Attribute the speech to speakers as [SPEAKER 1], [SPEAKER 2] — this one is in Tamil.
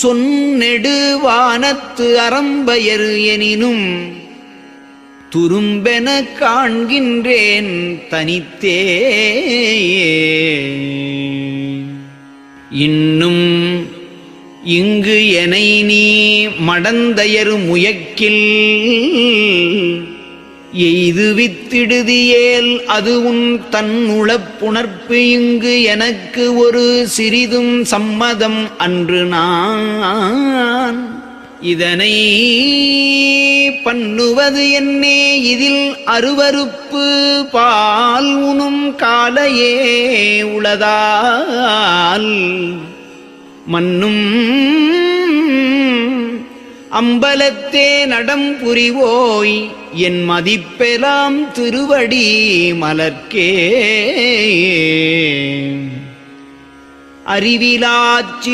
[SPEAKER 1] சொன்னெடு வானத்து அறம்பயர் எனினும் துரும்பென காண்கின்றேன் தனித்தே. இன்னும் இங்கு எனை நீ மடந்தயரு முயக்கில். எய்துவித்திடுதியேல் அது உன் தன்னுளப் புணர்ப்பு இங்கு எனக்கு ஒரு சிறிதும் சம்மதம் அன்று நான் இதனை பண்ணுவது என்னே இதில் அருவருப்பு பால் உணும் காலையே உளதால் மன்னும் அம்பலத்தே நடம் புரிவோய் என் மதிப்பெலாம் திருவடி மலர்க்கே. அறிவிலாச்சிரி